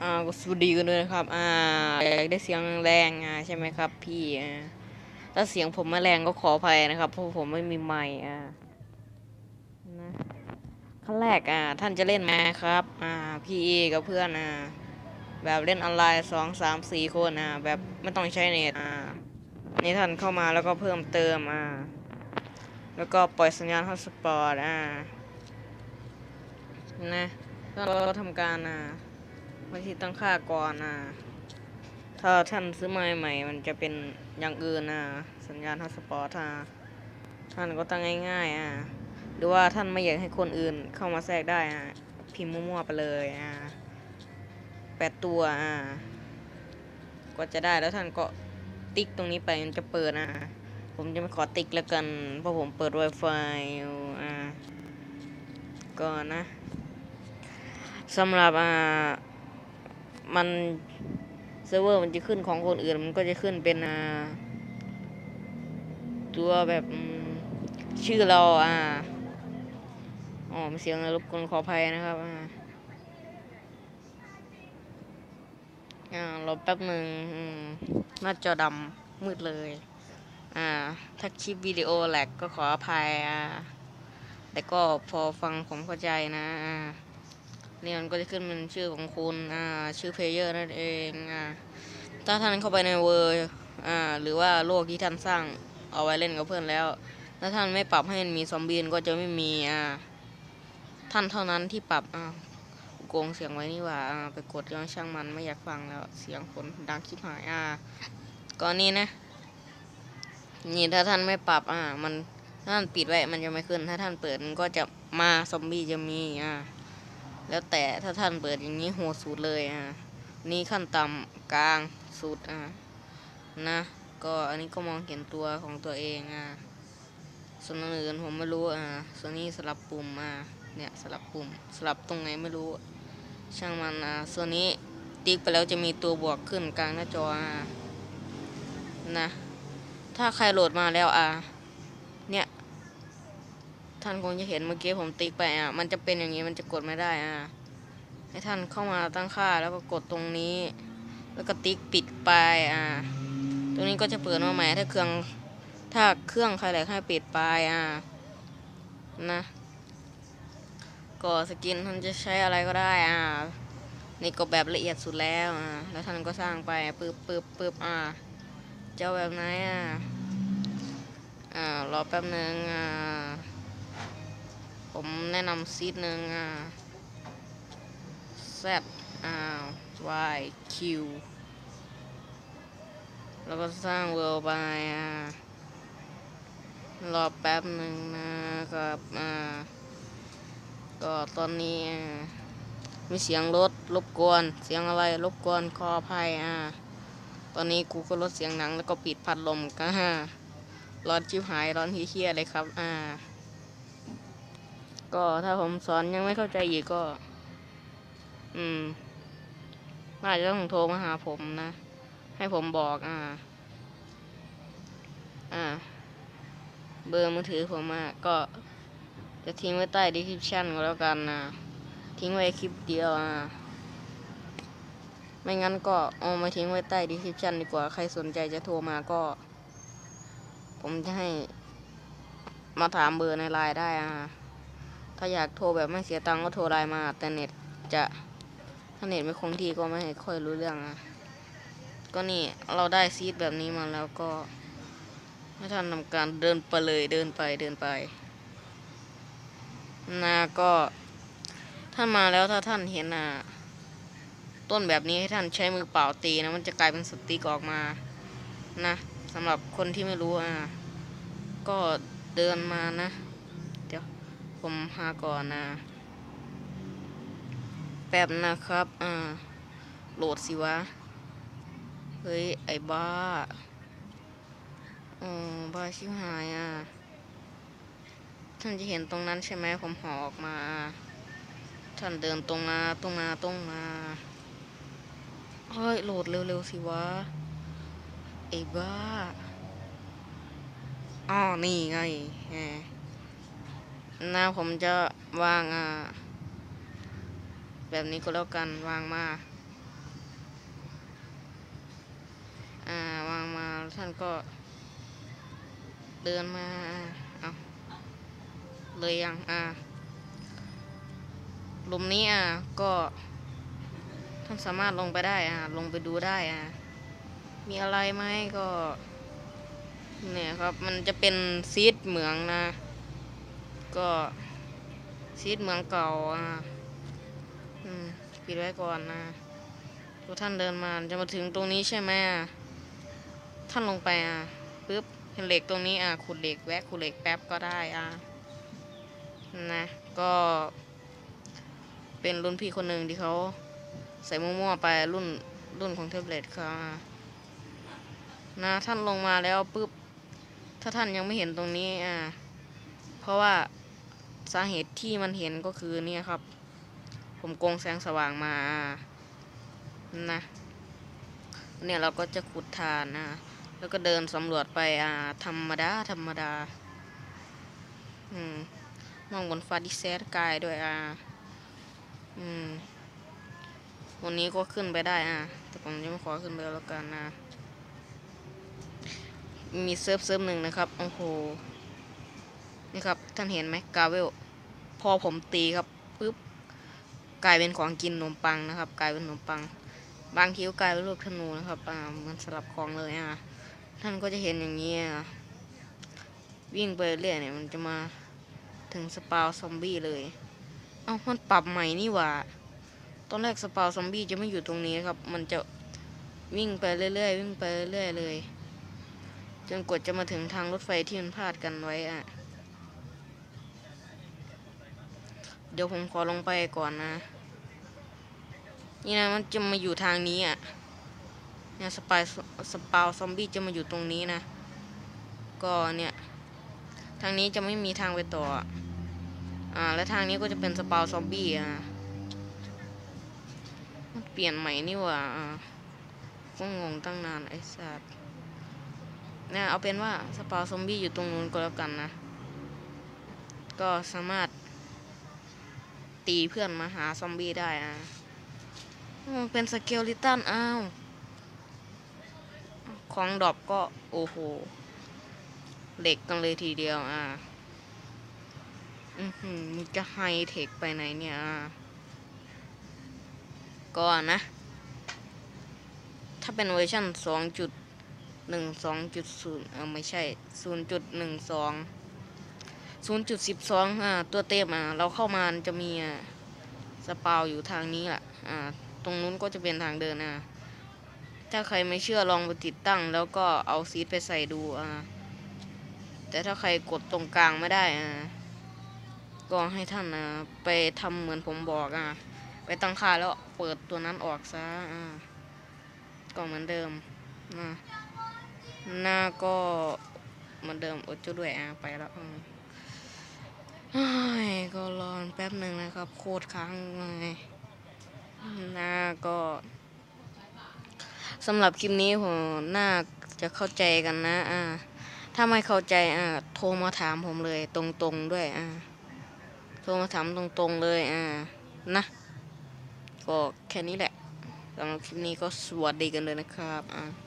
อ่าสวัสดีกันด้วยนะครับ อ่าอยากได้เสียงแรงอ่าใช่ไหมครับ พี่อ่าถ้าเสียงผมไม่แรงก็ขออภัยนะครับ เพราะผมไม่มีไมค์อ่านะขั้นแรกอ่า ท่านจะเล่นไหมครับ อ่า พี่กับเพื่อนอ่า แบบเล่นออนไลน์สองสามสี่คนอ่า แบบไม่ต้องใช้เน็ตอ่านี่ท่านเข้ามาแล้วก็เพิ่มเติมอ่า แล้วก็ปล่อยสัญญาณฮอตสปอตอ่า นะก็เราทำการอ่า วิธีตั้งค่าก่อนนะถ้าท่านซื้อไม้ใหม่ มันจะเป็นอย่างอื่นนะสัญญาณฮอตสปอตท่าท่านก็ตั้งง่ายๆอะหรือว่าท่านไม่อยากให้คนอื่นเข้ามาแทรกได้อะพิมพ์มั่วๆไปเลยอะแปดตัวอะก็จะได้แล้วท่านก็ติ๊กตรงนี้ไปมันจะเปิดนะผมจะไม่ขอติ๊กแล้วกัน เพราะผมเปิด Wi-Fi อยู่อะก็นะสำหรับอ่า มันเซิร์ฟเวอร์มันจะขึ้นของคนอื่น มันก็จะขึ้นเป็นอ่าตัวแบบชื่อเราอ่าอ๋อมีเสียงรบกวนขออภัยนะครับอ่าอ่ารอแป๊บหนึ่งหน้าจอดำมืดเลย อ่า ถ้าคลิปวิดีโอแหลกก็ขออภัยอ่าแต่ก็พอฟังผมเข้าใจนะอ่า นี่มันก็จะขึ้นเป็นชื่อของคุณอ่าชื่อเพลเยอร์นั่นเองอ่าถ้าท่านเข้าไปในเวอร์อ่าหรือว่าโลกที่ท่านสร้างเอาไว้เล่นกับเพื่อนแล้ว ถ้าท่านไม่ปรับให้มันมีซอมบี้ก็จะไม่มีอ่าท่านเท่านั้นที่ปรับอ่าโกงเสียงไว้นี่ว่าอ่าไปกดย้อนช่างมันไม่อยากฟังแล้วเสียงคนดังชิบหายอ่าก่อนนี้นะนี่ถ้าท่านไม่ปรับอ่ามันถ้าท่านปิดไว้มันจะไม่ขึ้น ถ้าท่านเปิดมันก็จะมาซอมบี้จะมีอ่า แล้วแต่ถ้าท่านเปิดอย่างนี้โหดสุดเลยอะนี่ขั้นต่ำกลางสุดอะนะก็อันนี้ก็มองเห็นตัวของตัวเองอะส่วนอื่นผมไม่รู้อะส่วนนี้สลับปุ่มอะเนี่ยสลับปุ่มสลับตรงไหนไม่รู้ ช่างมันอะส่วนนี้ติ๊กไปแล้วจะมีตัวบวกขึ้นกลางหน้าจออะนะ ถ้าใครโหลดมาแล้วอะ ท่านคงจะเห็นเมื่อกี้ผมติ๊กไปอะ มันจะเป็นอย่างนี้ มันจะกดไม่ได้อะ ให้ท่านเข้ามาตั้งค่าแล้วก็กดตรงนี้ แล้วก็ติ๊กปิดไปอะ ตรงนี้ก็จะเปิดมาใหม่ถ้าเครื่อง ถ้าเครื่องใครแหลกให้ปิดไปอะ นะ ก็สกินท่านจะใช้อะไรก็ได้อะ นี่ก็แบบละเอียดสุดแล้วอะ แล้วท่านก็สร้างไปปึ๊บปึ๊บปึ๊บอะ เจ้าแบบไหนอะ อ่ารอแป๊บนึงอะ ผมแนะนำซีดหนึ่งอ่า Z อ่า Y Q แล้วก็สร้างเวลไปอ่ารอแป๊บหนึ่งนะครับอ่าก็ตอนนี้มีเสียงรถรบกวน เสียงอะไรรบกวนขออภัยอ่าตอนนี้กูก็ลดเสียงหนังแล้วก็ปิดพัดลมกันฮะร้อนชิบหายร้อนเฮี้ยเลยครับ อ่า ก็ถ้าผมสอนยังไม่เข้าใจอีกก็ อืมอาจจะต้องโทรมาหาผมนะ ให้ผมบอกอ่า อ่า เบอร์มือถือผมอะก็ จะทิ้งไว้ใต้ดีคริปชั่นก็แล้วกันนะทิ้งไว้คลิปเดียวอะไม่งั้นก็เอามาทิ้งไว้ใต้ดีคริปชั่นดีกว่าใครสนใจจะโทรมาก็ ผมจะให้มาถามเบอร์ในไลน์ได้อะ ถ้าอยากโทรแบบไม่เสียตังค์ก็โทรไลน์มา แต่เน็ตจะถ้าเน็ตไม่คงที่ก็ไม่ค่อยรู้เรื่องอะก็นี่เราได้ซีดแบบนี้มาแล้วก็ให้ท่านทำการเดินไปเลยเดินไปเดินไปนะก็ท่านมาแล้วถ้าท่านเห็นอะต้นแบบนี้ให้ท่านใช้มือเปล่าตีนะมันจะกลายเป็นสติกออกมานะสำหรับคนที่ไม่รู้อะก็เดินมานะ เดี๋ยว ผมหาก่อนนะ แป๊บนะครับ อ่า โหลดสิวะ เฮ้ย ไอ้บ้าอ๋อบ้าชิบหายอะ ท่านจะเห็นตรงนั้นใช่ไหมผมหอออกมา ท่านเดินตรงมา ตรงมา ตรงมา เฮ้ย โหลดเร็วๆสิวะ ไอ้บ้าอ๋อนี่ไงแหม หน้าผมจะวางอ่าแบบนี้ก็แล้วกันวางมาอ่าวางมาท่านก็เดินมาเอาเลยยังอ่าลุมนี้อะก็ท่านสามารถลงไปได้อะลงไปดูได้อะมีอะไรไหมก็เนี่ยครับมันจะเป็นซีดเหมืองนะ ก็ซีดเหมืองเก่าอะปิดไว้ก่อนนะพอท่านเดินมาจะมาถึงตรงนี้ใช่ไหมอะท่านลงไปอะปึ๊บเห็นเหล็กตรงนี้อะขุดเหล็กแวะขุดเหล็กแป๊บก็ได้อะนะก็เป็นรุ่นพี่คนหนึ่งที่เขาใส่มั่วๆไปรุ่นรุ่นของเทเบลตเขาอะนะท่านลงมาแล้วปึ๊บถ้าท่านยังไม่เห็นตรงนี้อ่าเพราะว่า สาเหตุที่มันเห็นก็คือเนี่ยครับ ผมโกงแสงสว่างมานะเนี่ยเราก็จะขุดทานนะ แล้วก็เดินสำรวจไปอ่าธรรมดา ธรรมดา อืม มองบนฟ้าดิเซตกายด้วยอ่า อืม วันนี้ก็ขึ้นไปได้อะ แต่ผมจะไม่ขอขึ้นไปแล้วกันนะ มีเซิร์ฟเซิร์ฟหนึ่งนะครับ โอ้โห นี่ครับ ท่านเห็นไหมกาเวล พอผมตีครับปุ๊บกลายเป็นของกินขนมปังนะครับ กลายเป็นขนมปัง บางทีก็กลายเป็นลูกธนูนะครับอ่ามันสลับของเลยอะท่านก็จะเห็นอย่างนี้อะวิ่งไปเรื่อยเนี่ยมันจะมาถึงสปาวซอมบี้เลย เอ้ามันปรับใหม่นี่หว่า ตอนแรกสปาวซอมบี้จะไม่อยู่ตรงนี้ครับ มันจะวิ่งไปเรื่อยๆวิ่งไปเรื่อยๆเลย จนกว่าจะมาถึงทางรถไฟที่มันพาดกันไว้อะ เดี๋ยวผมขอลงไปก่อนนะ นี่นะมันจะมาอยู่ทางนี้อะ เนี่ยสปายสปาวซอมบี้จะมาอยู่ตรงนี้นะ ก็เนี่ย ทางนี้จะไม่มีทางไปต่อ อ่า และทางนี้ก็จะเป็นสปาวซอมบี้อะมันเปลี่ยนใหม่นี่หว่าอ่าก็งงตั้งนานไอ้สัตว์นะเอาเป็นว่าสปาวซอมบี้อยู่ตรงนู้นก็แล้วกันนะ ก็สามารถ ตีเพื่อนมาหาซอมบี้ได้อะเป็นสเกลลิตันอ้าว ของดอบก็โอ้โห เหล็กกันเลยทีเดียวอะอือหือมันจะไฮเทคไปไหนเนี่ยก็นะ ถ้าเป็นเวอร์ชัน2.1 2.0 เออไม่ใช่ 0.12 ศูนย์จุดสิบสองอ่าตัวเต็มอะเราเข้ามาจะมีอะสปาวอยู่ทางนี้แหละอ่าตรงนู้นก็จะเป็นทางเดินอะถ้าใครไม่เชื่อลองไปติดตั้ง แล้วก็เอาซีดไปใส่ดูอ่าแต่ถ้าใครกดตรงกลางไม่ได้อ่าก็ให้ท่านอะไปทำเหมือนผมบอกอะไปตั้งค่าแล้วเปิดตัวนั้นออกซะอ่าก็เหมือนเดิมนะหน้าก็เหมือนเดิมอดจุด้วยอะไปแล้วอืมเฮ้ย ก็รอนแป๊บหนึ่งนะครับ โคตรค้างเลยหน้าก็สำหรับคลิปนี้ผมน่าจะเข้าใจกันนะ อ่า ถ้าไม่เข้าใจอ่าโทรมาถามผมเลย ตรงๆด้วย อ่า โทรมาถามตรงๆเลย อ่า นะ ก็แค่นี้แหละสำหรับคลิปนี้ก็สวัสดีกันเลยนะครับ อ่า